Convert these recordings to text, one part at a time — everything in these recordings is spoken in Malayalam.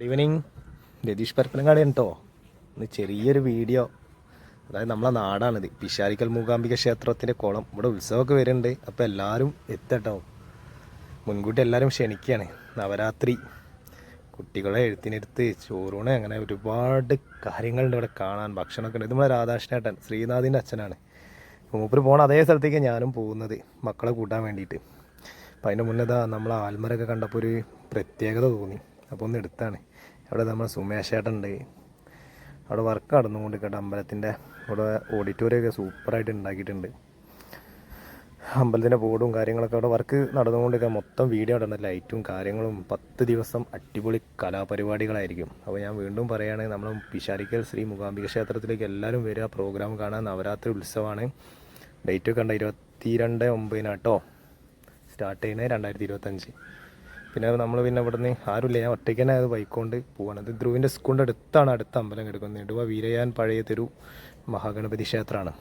ഗുഡ് ഈവനിങ് രതീഷ് പരപ്പനങ്ങാടി കേട്ടോ ഇന്ന് ചെറിയൊരു വീഡിയോ. അതായത് നമ്മളെ നാടാണിത്. പിശാരിക്കൽ മൂകാംബിക ക്ഷേത്രത്തിന്റെ കുളം. ഇവിടെ ഉത്സവമൊക്കെ വരുന്നുണ്ട്. അപ്പോൾ എല്ലാവരും എത്തട്ടോ. മുൻകൂട്ടി എല്ലാവരും ക്ഷണിക്കുകയാണ്. നവരാത്രി. കുട്ടികളെ എഴുത്തിനെടുത്ത് ചോറൂണ്. അങ്ങനെ ഒരുപാട് കാര്യങ്ങളുണ്ട് ഇവിടെ കാണാൻ. ഭക്ഷണമൊക്കെ ഉണ്ട്. ഇത് നമ്മളെ രാധാകൃഷ്ണേട്ടൻ. ശ്രീനാഥിന്റെ അച്ഛനാണ്. മൂപ്പര് പോണ അതേ സ്ഥലത്തേക്ക് ഞാനും പോകുന്നത്. മക്കളെ കൂട്ടാൻ വേണ്ടിയിട്ട്. അപ്പം അതിന്റെ മുന്നേ നമ്മളെ ആൽമരൊക്കെ കണ്ടപ്പോൾ ഒരു പ്രത്യേകത തോന്നി. അപ്പോൾ ഒന്ന് എടുത്താണ്. അവിടെ നമ്മൾ സുമേഷേട്ടുണ്ട് അവിടെ വർക്ക് നടന്നുകൊണ്ട് കേട്ടോ അമ്പലത്തിന്റെ അവിടെ ഓഡിറ്റോറിയമൊക്കെ സൂപ്പറായിട്ട് ഉണ്ടാക്കിയിട്ടുണ്ട്. അമ്പലത്തിന്റെ ബോർഡും കാര്യങ്ങളൊക്കെ അവിടെ വർക്ക് നടന്നുകൊണ്ടൊക്കെ മൊത്തം വീഡിയോ ഉണ്ട് ലൈറ്റും കാര്യങ്ങളും പത്ത് ദിവസം അടിപൊളി കലാപരിപാടികളായിരിക്കും. അപ്പോൾ ഞാൻ വീണ്ടും പറയുകയാണെങ്കിൽ നമ്മൾ പിശാരിക്കൽ ശ്രീ മൂകാംബിക ക്ഷേത്രത്തിലേക്ക് എല്ലാവരും വരിക. പ്രോഗ്രാം കാണാൻ നവരാത്രി ഉത്സവമാണ്. ഡേറ്റ് ഒക്കെ ഉണ്ട് ഇരുപത്തി രണ്ട് ഒമ്പതിനാട്ടോ സ്റ്റാർട്ട് ചെയ്യുന്നത് രണ്ടായിരത്തി ഇരുപത്തഞ്ച്. പിന്നെ നമ്മൾ പിന്നെ ഇവിടുന്ന് ആരുമില്ല. ഞാൻ ഒറ്റയ്ക്ക് തന്നെ അത് ബൈക്ക് കൊണ്ട് പോവാണ്. ഇത് ധ്രുവിന്റെ സ്കൂളിന്റെ അടുത്താണ് അടുത്ത അമ്പലം കിടക്കുന്നത്. നെടുവ വീരയാൻ പഴയ തെരു മഹാഗണപതി ക്ഷേത്രമാണ്.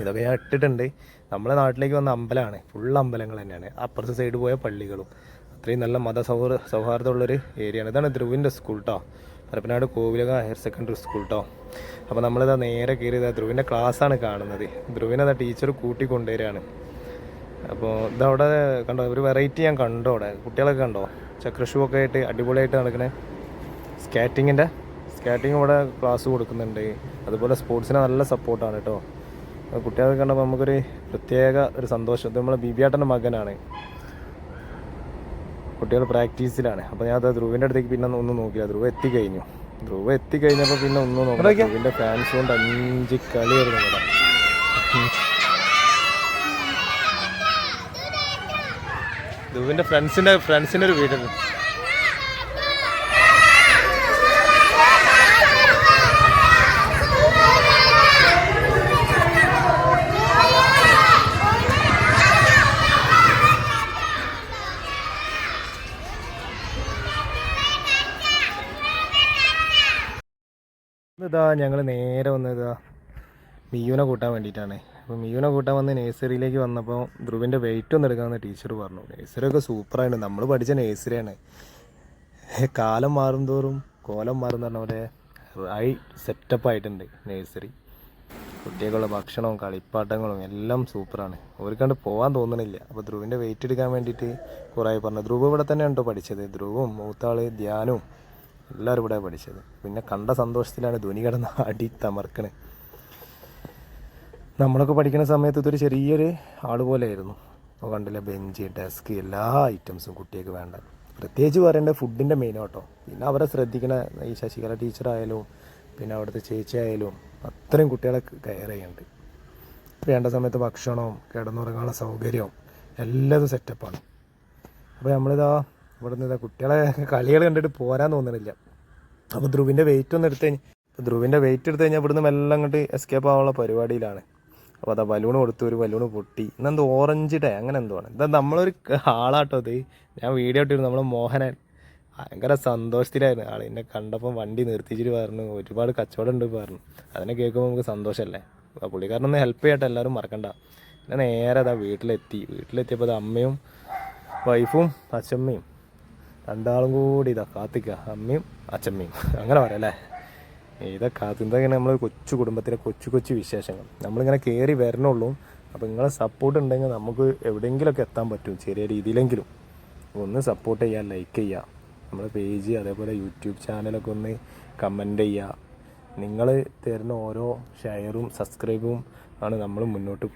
ഇതൊക്കെ ഞാൻ ഇട്ടിട്ടുണ്ട്. നമ്മളെ നാട്ടിലേക്ക് വന്ന അമ്പലമാണ്. ഫുൾ അമ്പലങ്ങൾ തന്നെയാണ്. അപ്പുറത്തെ സൈഡ് പോയ പള്ളികളും. അത്രയും നല്ല മത സൗഹൃദ സൗഹാർദ്ദമുള്ളൊരു ഏരിയയാണ് ഇതാണ് ധ്രുവിന്റെ സ്കൂൾ കേട്ടോ Parappanad Kovilakam higher secondary school കേട്ടോ അപ്പോൾ നമ്മളിതാ നേരെ കയറി ഇതാ ധ്രുവിന്റെ ക്ലാസ്സാണ് കാണുന്നത്. ധ്രുവിനെ അതാ ടീച്ചർ കൂട്ടി കൊണ്ടുവരികയാണ് അപ്പോൾ ഇതവിടെ കണ്ടോ? ഒരു വെറൈറ്റി ഞാൻ കണ്ടു അവിടെ. കുട്ടികളൊക്കെ കണ്ടോ? ചക്രഷൂ ഒക്കെ ആയിട്ട് അടിപൊളിയായിട്ട് നടക്കണേ. സ്കാറ്റിങ്ങിന്റെ സ്കാറ്റിംഗ് ഇവിടെ ക്ലാസ് കൊടുക്കുന്നുണ്ട്. അതുപോലെ സ്പോർട്സിന് നല്ല സപ്പോർട്ടാണ് കേട്ടോ. കുട്ടികളൊക്കെ കുട്ടികളെ കണ്ടപ്പോൾ നമുക്കൊരു പ്രത്യേക ഒരു സന്തോഷം. ഇത് നമ്മളെ ബിബിയാട്ടന്റെ മകനാണ്. കുട്ടികൾ പ്രാക്ടീസിലാണ്. അപ്പോൾ ഞാൻ അത് ധ്രുവിന്റെ അടുത്തേക്ക് പിന്നെ ഒന്നും നോക്കില്ല ധ്രുവ എത്തിക്കഴിഞ്ഞു. ധ്രുവ എത്തിക്കഴിഞ്ഞപ്പോൾ പിന്നെ ഒന്ന് നോക്കി ധ്രുവിന്റെ ഫാൻസ് കൊണ്ട് അഞ്ച് കളിയായിരുന്നു ഇവിടെ. ധ്രുവിന്റെ ഫ്രണ്ട്സിന്റെ ഫ്രണ്ട്സിന്റെ ഒരു വീടുണ്ട് ഇതാ. ഞങ്ങൾ നേരെ വന്നതാ മിയുനെ കൂട്ടാൻ വേണ്ടിയിട്ടാണ്. അപ്പോൾ മീവിനെ കൂട്ടാൻ വന്ന് നേഴ്സറിയിലേക്ക് വന്നപ്പോൾ ധ്രുവിന്റെ വെയിറ്റ് ഒന്ന് എടുക്കാമെന്ന് ടീച്ചർ പറഞ്ഞു. നേഴ്സറിയൊക്കെ സൂപ്പറാണ് നമ്മൾ പഠിച്ച നേഴ്സറിയാണ് കാലം മാറും തോറും കോലം മാറും എന്ന് പറഞ്ഞ പോലെ റൈ സെറ്റപ്പ് ആയിട്ടുണ്ട് നേഴ്സറി. കുട്ടികളുടെ ഭക്ഷണവും കളിപ്പാട്ടങ്ങളും എല്ലാം സൂപ്പറാണ് അവർക്കണ്ട് പോകാൻ തോന്നണില്ല. അപ്പോൾ ധ്രുവിന്റെ വെയിറ്റ് എടുക്കാൻ വേണ്ടിയിട്ട് കുറേ പറഞ്ഞു. ധ്രുവ് ഇവിടെ തന്നെ ഉണ്ടോ പഠിച്ചത്? ധ്രുവും മൂത്താൾ ധ്യാനവും എല്ലാവരും ഇവിടെ പഠിച്ചത്. പിന്നെ കണ്ട സന്തോഷത്തിലാണ് ധ്വനി കിടന്ന് അടി തമർക്കണേ. നമ്മളൊക്കെ പഠിക്കുന്ന സമയത്ത് ഇതൊരു ചെറിയൊരു ആൾ പോലെയായിരുന്നു. അപ്പോൾ കണ്ടില്ല ബെഞ്ച് ഡെസ്ക് എല്ലാ ഐറ്റംസും കുട്ടികൾക്ക് വേണ്ട. പ്രത്യേകിച്ച് പറയേണ്ട ഫുഡിന്റെ മെയിൻ കേട്ടോ പിന്നെ അവരെ ശ്രദ്ധിക്കണ ഈ ശശികല ടീച്ചറായാലും പിന്നെ അവിടുത്തെ ചേച്ചി ആയാലും അത്രയും കുട്ടികളെ കെയർ ചെയ്യുന്നുണ്ട്. വേണ്ട സമയത്ത് ഭക്ഷണവും കിടന്നുറങ്ങാനുള്ള സൗകര്യവും എല്ലാതും സെറ്റപ്പാണ് അപ്പോൾ നമ്മളിതാ ഇവിടെ നിന്ന് കുട്ടികളെ കളികൾ കണ്ടിട്ട് പോരാൻ തോന്നണില്ല. അപ്പോൾ ധ്രുവിന്റെ വെയിറ്റ് ഒന്ന് എടുത്ത് കഴിഞ്ഞാൽ ധ്രുവിന്റെ വെയിറ്റ് എടുത്ത് കഴിഞ്ഞാൽ ഇവിടുന്ന് മെല്ലെ അങ്ങോട്ട് എസ്കേപ്പ് ആവാനുള്ള പരിപാടിയിലാണ്. അപ്പോൾ അതാ ബലൂൺ കൊടുത്തു ഒരു ബലൂൺ പൊട്ടി. ഇന്നെന്തോ ഓറഞ്ച് ഡേ അങ്ങനെ എന്തോ ആണ്. ഇതാ നമ്മളൊരു ആളാട്ടോ അത് ഞാൻ വീഡിയോ ഇട്ടിരുന്നു നമ്മൾ മോഹനൻ. ഭയങ്കര സന്തോഷത്തിലായിരുന്നു ആൾ എന്നെ കണ്ടപ്പോൾ വണ്ടി നിർത്തിച്ചിട്ട് പറഞ്ഞു ഒരുപാട് കച്ചവടം ഉണ്ട് പറഞ്ഞു. അതിനെ കേൾക്കുമ്പോൾ നമുക്ക് സന്തോഷമല്ലേ അപ്പോൾ പുള്ളിക്കാരനൊന്ന് ഹെൽപ്പ് ചെയ്യട്ടെ എല്ലാവരും മറക്കണ്ട. പിന്നെ നേരെ അതാ വീട്ടിലെത്തി. വീട്ടിലെത്തിയപ്പോൾ അത് അമ്മയും വൈഫും അച്ഛമ്മയും. രണ്ടാളും കൂടി ഇതാ കാത്തിക്ക. അമ്മയും അച്ഛമ്മയും. അങ്ങനെ പറയാം അല്ലേ? ഇതാ കാത്ത് ഇതൊക്കെയാണ് നമ്മൾ കൊച്ചു കുടുംബത്തിലെ കൊച്ചു കൊച്ചു വിശേഷങ്ങൾ. നമ്മളിങ്ങനെ കയറി വരണുള്ളൂ. അപ്പോൾ നിങ്ങളെ സപ്പോർട്ട് ഉണ്ടെങ്കിൽ നമുക്ക് എവിടെയെങ്കിലുമൊക്കെ എത്താൻ പറ്റും ചെറിയ രീതിയിലെങ്കിലും. ഒന്ന് സപ്പോർട്ട് ചെയ്യുക ലൈക്ക് ചെയ്യുക. നമ്മുടെ പേജ് അതേപോലെ യൂട്യൂബ് ചാനലൊക്കെ ഒന്ന് കമന്റ് ചെയ്യുക. നിങ്ങൾ തരുന്ന ഓരോ ഷെയറും സബ്സ്ക്രൈബും ആണ് നമ്മൾ മുന്നോട്ട് പോകുന്നത്